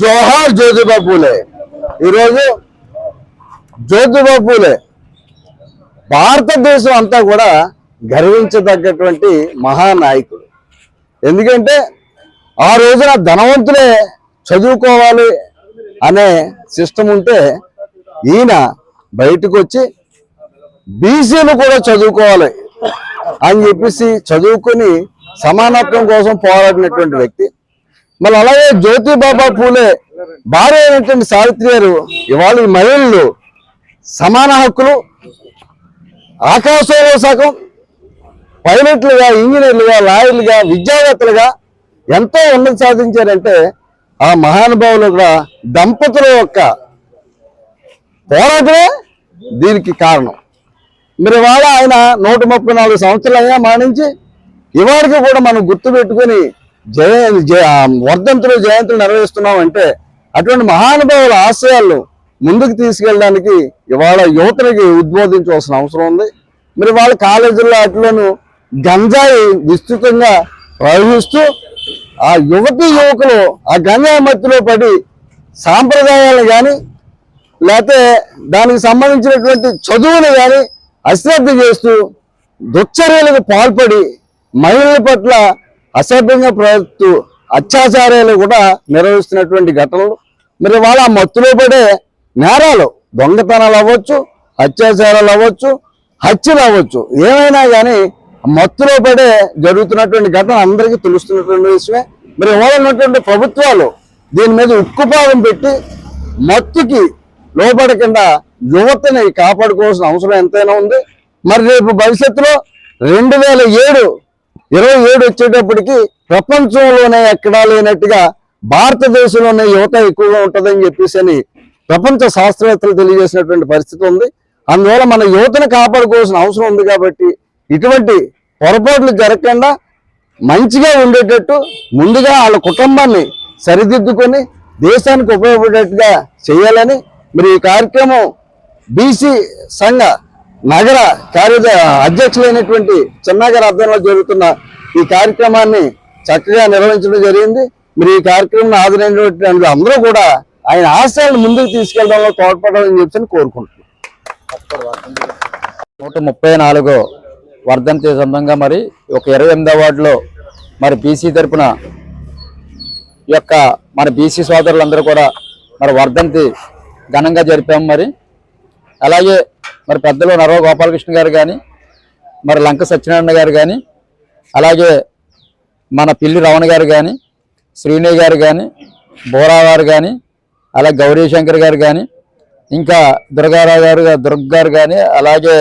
జోహార్ జ్యోతిబా పూలే ఈరోజు జ్యోతిబా పూలే భారతదేశం అంతా కూడా గర్వించదగ్గటువంటి మహానాయకుడు. ఎందుకంటే ఆ రోజున ధనవంతులే చదువుకోవాలి అనే సిస్టమ్ ఉంటే ఈయన బయటకు వచ్చి బీసీలు కూడా చదువుకోవాలి అని చెప్పేసి చదువుకొని సమానత్వం కోసం పోరాడినటువంటి వ్యక్తి. మళ్ళీ అలాగే జ్యోతిబాబా పూలే భార్య అయినటువంటి సావిత్రి గారు ఇవాళ ఈ మహిళలు సమాన హక్కులు ఆకాశంలో సగం పైలట్లుగా ఇంజనీర్లుగా లాయర్లుగా విద్యావేత్తలుగా ఎంతో ఉన్నతి సాధించారంటే ఆ మహానుభావులు కూడా దంపతుల యొక్క పోరాటమే దీనికి కారణం. మరి ఇవాళ ఆయన నూట ముప్పై నాలుగు సంవత్సరాలుగా మానించి ఇవాళకి కూడా మనం గుర్తుపెట్టుకుని జయ జయ వర్ధంతులు జయంతులు నిర్వహిస్తున్నాం అంటే అటువంటి మహానుభావుల ఆశయాలను ముందుకు తీసుకెళ్ళడానికి ఇవాళ యువతనికి ఉద్బోధించవలసిన అవసరం ఉంది. మరి వాళ్ళ కాలేజీల్లో అట్లను గంజాయి విస్తృతంగా ప్రవహిస్తూ ఆ యువతి యువకులు ఆ గంజాయి మత్తులో పడి సాంప్రదాయాలు కానీ లేకపోతే దానికి సంబంధించినటువంటి చదువులు కానీ అశ్రద్ధ చేస్తూ దుశ్చర్యలకు పాల్పడి మహిళల పట్ల అసభ్యంగా ప్రవర్తూ అత్యాచారాలు కూడా నిర్వహిస్తున్నటువంటి ఘటనలు. మరి వాళ్ళ మత్తులో పడే నేరాలు దొంగతనాలు అవ్వచ్చు అత్యాచారాలు అవ్వచ్చు హత్యలు అవ్వచ్చు. ఏమైనా కానీ మత్తులో పడే జరుగుతున్నటువంటి ఘటన అందరికీ తెలుస్తున్నటువంటి విషయమే. మరి ఇవాళ ఉన్నటువంటి ప్రభుత్వాలు దీని మీద ఉక్కుపాదం పెట్టి మత్తుకి లోపడకుండా యువతని కాపాడుకోవాల్సిన అవసరం ఎంతైనా ఉంది. మరి రేపు భవిష్యత్తులో రెండు వేల ఏడు ఇరవై ఏడు వచ్చేటప్పటికి ప్రపంచంలోనే ఎక్కడా లేనట్టుగా భారతదేశంలోనే యువత ఎక్కువగా ఉంటుందని చెప్పేసి అని ప్రపంచ శాస్త్రవేత్తలు తెలియజేసినటువంటి పరిస్థితి ఉంది. అందువల్ల మన యువతను కాపాడుకోవాల్సిన అవసరం ఉంది కాబట్టి ఇటువంటి పొరపాట్లు జరగకుండా మంచిగా ఉండేటట్టు ముందుగా వాళ్ళ కుటుంబాన్ని సరిదిద్దుకొని దేశానికి ఉపయోగపడేట్టుగా చేయాలని మరి ఈ కార్యక్రమం బీసీ సంఘ నగర కార్యద అధ్యక్షులైనటువంటి చిన్నగారి ఆధ్వర్యంలో జరుగుతున్న ఈ కార్యక్రమాన్ని చక్కగా నిర్వహించడం జరిగింది. మరి ఈ కార్యక్రమం ఆదరైనటువంటి అందరూ కూడా ఆయన ఆశయాలను ముందుకు తీసుకెళ్ళడంలో తోడ్పడాలని చెప్పి కోరుకుంటున్నాను నూట ముప్పై నాలుగో వర్ధంతి సొంతంగా మరి ఒక ఇరవై ఎనిమిదో వార్డులో మరి బీసీ తరపున ఈ యొక్క మన బీసీ సోదరులందరూ కూడా మరి వర్ధంతి ఘనంగా జరిపాము మరి. అలాగే మరి పెద్దలు నరవ గోపాలకృష్ణ గారు కానీ మరి లంక సత్యనారాయణ గారు కానీ అలాగే మన పిల్లి రమణ గారు కానీ శ్రీనయ్య గారు కానీ బోరా గారు కానీ అలాగే గౌరీ శంకర్ గారు కానీ ఇంకా దుర్గారావు గారు దుర్గ గారు కానీ అలాగే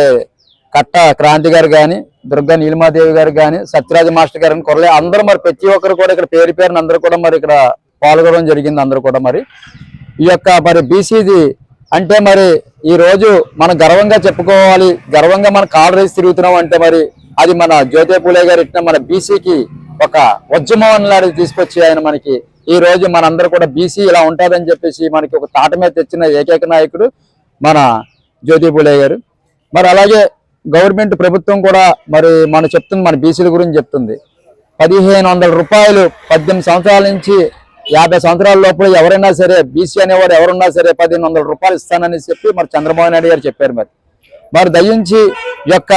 కట్ట క్రాంతి గారు కానీ దుర్గా నీలిమాదేవి గారు కానీ సత్యరాజ మాస్టర్ గారు అని కొరలే అందరూ మరి ప్రతి ఒక్కరు కూడా ఇక్కడ పేరు పేరున అందరూ కూడా మరి ఇక్కడ పాల్గొనడం జరిగింది అందరూ కూడా మరి. ఈ యొక్క మరి బీసీది అంటే మరి ఈ రోజు మనం గర్వంగా చెప్పుకోవాలి గర్వంగా మన కాలు రేసి తిరుగుతున్నాం అంటే మరి అది మన జ్యోతి పూలే గారు ఇట్టిన మన బీసీకి ఒక ఉద్యమం లాంటిది తీసుకొచ్చి ఆయన మనకి. ఈ రోజు మనందరూ కూడా బీసీ ఇలా ఉంటుందని చెప్పేసి మనకి ఒక తాట మీద తెచ్చిన ఏకైక నాయకుడు మన జ్యోతి పూలే గారు. మరి అలాగే గవర్నమెంట్ ప్రభుత్వం కూడా మరి మనం చెప్తుంది మన బీసీల గురించి చెప్తుంది. పదిహేను వందల రూపాయలు పద్దెనిమిది సంవత్సరాల నుంచి యాభై సంవత్సరాల లోపల ఎవరైనా సరే బీసీ అనేవాడు ఎవరున్నా సరే పదిహేను వందల రూపాయలు ఇస్తానని చెప్పి మరి చంద్రబాబు నాయుడు గారు చెప్పారు మరి. మరి దయించి యొక్క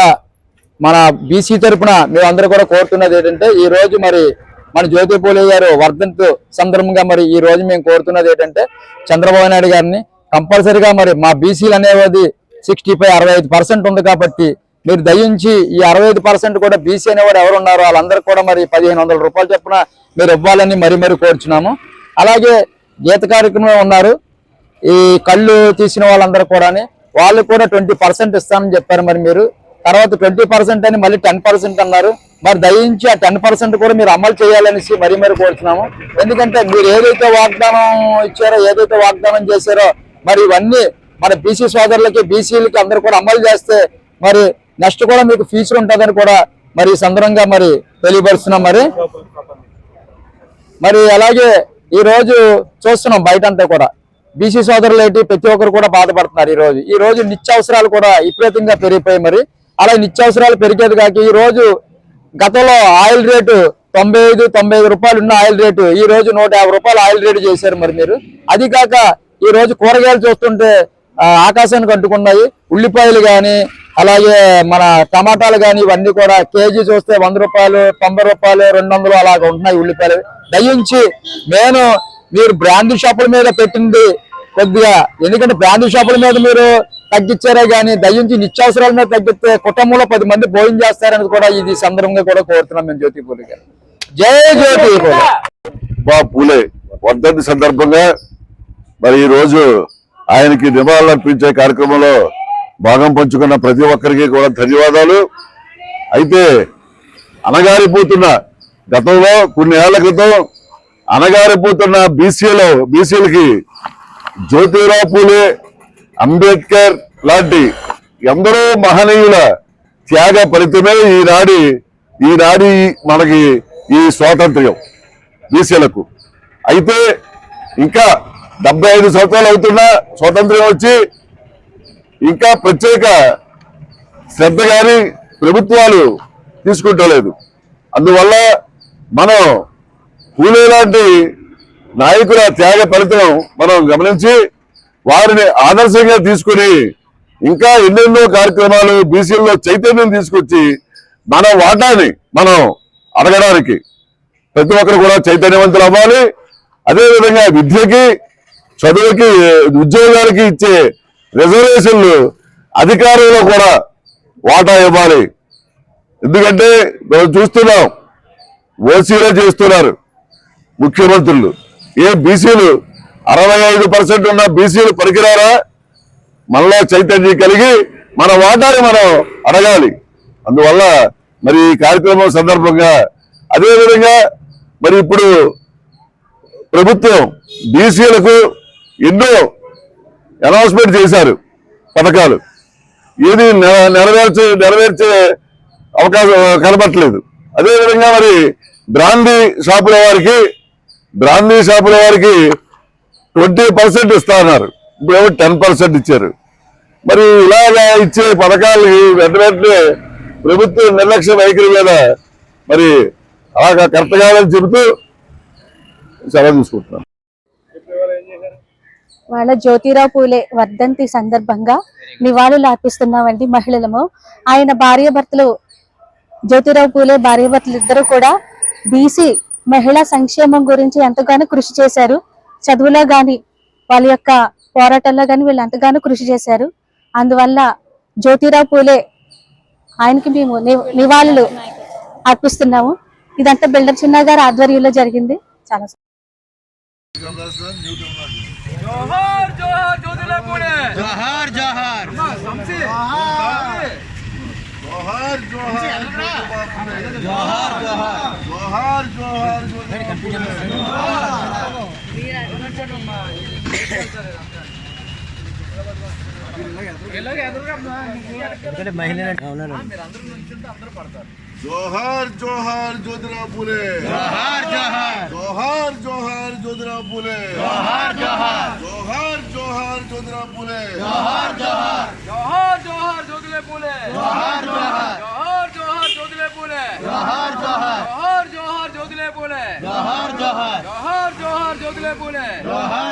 మన బీసీ తరఫున మీరు అందరూ కూడా కోరుతున్నది ఏంటంటే ఈ రోజు మరి మన జ్యోతి పూలే గారు వర్ధంతు సందర్భంగా మరి ఈ రోజు మేము కోరుతున్నది ఏంటంటే చంద్రబాబు నాయుడు గారిని కంపల్సరిగా మరి మా బీసీలు అనేది సిక్స్టీ ఫైవ్ అరవై ఐదు పర్సెంట్ ఉంది కాబట్టి మీరు దయించి ఈ అరవై ఐదు పర్సెంట్ కూడా బీసీ అనేవాడు ఎవరు ఉన్నారో వాళ్ళందరూ కూడా మరి పదిహేను రూపాయలు చొప్పున మీరు ఇవ్వాలని మరీ మరీ కోరుచున్నాము. అలాగే గీత కార్యక్రమం ఉన్నారు. ఈ కళ్ళు తీసిన వాళ్ళందరూ కూడా వాళ్ళు కూడా ట్వంటీ పర్సెంట్ ఇస్తామని చెప్పారు మరి మీరు. తర్వాత ట్వంటీ పర్సెంట్ అని మళ్ళీ టెన్ పర్సెంట్ అన్నారు. మరి దయించి ఆ టెన్ పర్సెంట్ కూడా మీరు అమలు చేయాలనేసి మరీ మరీ కోరుతున్నాము ఎందుకంటే మీరు ఏదైతే వాగ్దానం ఇచ్చారో ఏదైతే వాగ్దానం చేశారో మరి ఇవన్నీ మన బీసీ సోదరులకి బీసీలకి అందరూ కూడా అమలు చేస్తే మరి నెక్స్ట్ కూడా మీకు ఫ్యూచర్ ఉంటుందని కూడా మరి సందరంగా సందర్భంగా మరి తెలియపరుస్తున్నాం మరి. మరి అలాగే ఈ రోజు చూస్తున్నాం బయట అంతా కూడా బీసీ సోదరులు ఏంటి? ప్రతి ఒక్కరు కూడా బాధపడుతున్నారు ఈ రోజు. ఈ రోజు నిత్యావసరాలు కూడా విపరీతంగా పెరిగిపోయి మరి. అలా నిత్యావసరాలు పెరిగేది కాక ఈ రోజు గతంలో ఆయిల్ రేటు తొంభై ఐదు తొంభై ఐదు రూపాయలు ఉన్న ఆయిల్ రేటు ఈ రోజు నూట యాభై రూపాయలు ఆయిల్ రేటు చేశారు మరి మీరు. అది కాక ఈ రోజు కూరగాయలు చూస్తుంటే ఆకాశానికి అంటుకున్నాయి. ఉల్లిపాయలు కానీ అలాగే మన టమాటాలు కానీ ఇవన్నీ కూడా కేజీ చూస్తే వంద రూపాయలు తొంభై రూపాయలు రెండు వందలు అలాగ ఉంటున్నాయి ఉల్లిపాయలు. దయించి నేను మీరు బ్రాండ్ షాపుల మీద పెట్టింది కొద్దిగా. ఎందుకంటే బ్రాండ్ షాపుల మీద మీరు తగ్గించారే కానీ దయించి నిత్యావసరాల మీద తగ్గిస్తే కుటుంబంలో పది మంది భోజనం చేస్తారని కూడా ఇది సందర్భంగా కూడా కోరుతున్నాం మేము జ్యోతి పూలి గారు. జై జ్యోతి బా పూలే. వర్ధంతి సందర్భంగా మరి ఈ రోజు ఆయనకి నివాళులు అర్పించే కార్యక్రమంలో భాగం పంచుకున్న ప్రతి ఒక్కరికి కూడా ధన్యవాదాలు. అయితే అనగారిపోతున్న గతంలో కొన్ని ఏళ్ళ క్రితం అనగారిపోతున్న బీసీలో బీసీలకి జ్యోతిరావు పూలే అంబేద్కర్ లాంటి ఎందరో మహనీయుల త్యాగ ఫలితమే ఈనాడి ఈనాడి మనకి ఈ స్వాతంత్ర్యం బీసీలకు. అయితే ఇంకా డెబ్బై ఐదు సంవత్సరాలు అవుతున్నా స్వాతంత్ర్యం వచ్చి ఇంకా ప్రత్యేక శ్రద్ధ కానీ ప్రభుత్వాలు తీసుకుంటలేదు. అందువల్ల మనం పూలే లాంటి నాయకుల త్యాగ ఫలితం మనం గమనించి వారిని ఆదర్శంగా తీసుకుని ఇంకా ఎన్నెన్నో కార్యక్రమాలు బీసీల్లో చైతన్యం తీసుకొచ్చి మన వాటాని మనం అడగడానికి ప్రతి ఒక్కరు కూడా చైతన్యవంతులు అవ్వాలి. అదేవిధంగా విద్యకి చదువుకి ఉద్యోగాలకి ఇచ్చే రిజర్వేషన్లు అధికారులు కూడా వాటా ఇవ్వాలి. ఎందుకంటే మనం చూస్తున్నాం ఓసీలో చేస్తున్నారు ముఖ్యమంత్రులు. ఏ బీసీలు అరవై ఐదు పర్సెంట్ ఉన్న బీసీలు పనికిరారా? మనలో చైతన్యం కలిగి మన వాటాని మనం అడగాలి. అందువల్ల మరి ఈ కార్యక్రమం సందర్భంగా అదేవిధంగా మరి ఇప్పుడు ప్రభుత్వం బీసీలకు ఎన్నో అనౌన్స్మెంట్ చేశారు పథకాలు. ఏది నె- నెరవేర్చే నెరవేర్చే అవకాశం కనబట్టలేదు. అదేవిధంగా మరి బ్రాందీ షాపుల వారికి బ్రాందీ షాపుల వారికి ట్వంటీ పర్సెంట్ ఇస్తా ఉన్నారు ఇప్పుడు టెన్ పర్సెంట్ ఇచ్చారు. మరి ఇలాగా ఇచ్చే పథకాలు వెంట వెంటనే ప్రభుత్వ నిర్లక్ష్య వైఖరి మీద మరి అలాగా కరెక్ట్ కాదని చెబుతూ సెలవు తీసుకుంటున్నాను వాళ్ళ జ్యోతిరావు పూలే వర్ధంతి సందర్భంగా నివాళులు అర్పిస్తున్నామండి మహిళలము. ఆయన భార్యాభర్తలు జ్యోతిరావు పూలే భార్యాభర్తలు ఇద్దరు కూడా బీసీ మహిళా సంక్షేమం గురించి ఎంతగానో కృషి చేశారు. చదువులో గాని వాళ్ళ యొక్క పోరాటంలో కానీ వీళ్ళు ఎంతగానో కృషి చేశారు. అందువల్ల జ్యోతిరావు పూలే ఆయనకి మేము ని- నివాళులు అర్పిస్తున్నాము. ఇదంతా బిల్డర్ చిన్న గారి ఆధ్వర్యంలో జరిగింది. చాలా जोहार जोहार जोधले पुणे। जोहार जोहार। समसी जोहार जोहार जोहार जोहार। जोहार जोहार जोहार। जोधरा पुले जोहार জোহার জোহার যোধরাপুরে জোহার জোহার। জোহার জোহার যোধরাপুরে জোহার জোহার। জোহার জোহার যোধরাপুরে জোহার জোহার। জোহার জোহার যোধরাপুরে জোহার জোহার। জোহার জোহার যোধরাপুরে জোহার জোহার। জোহার জোহার যোধরাপুরে জোহার জোহার। জোহার জোহার যোধরাপুরে জোহার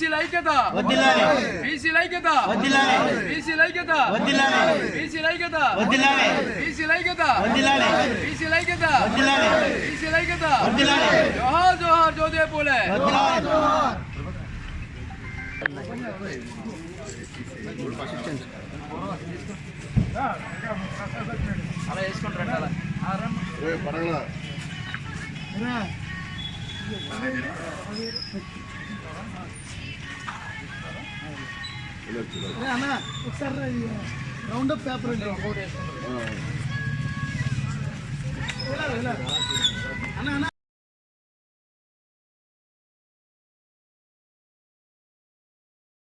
బీసీ ఐక్యత వదిలాలి బీసీ ఐక్యత వదిలాలి బీసీ ఐక్యత వదిలాలి బీసీ ఐక్యత వదిలాలి బీసీ ఐక్యత వదిలాలి బీసీ ఐక్యత వదిలాలి బీసీ ఐక్యత వదిలాలి జోహార్ జోహార్ జోధే పులే. వదిలాలి అలా వేసుకుంటారంట అలా. పడగల రౌండ్ అప్ పేపర్ అండి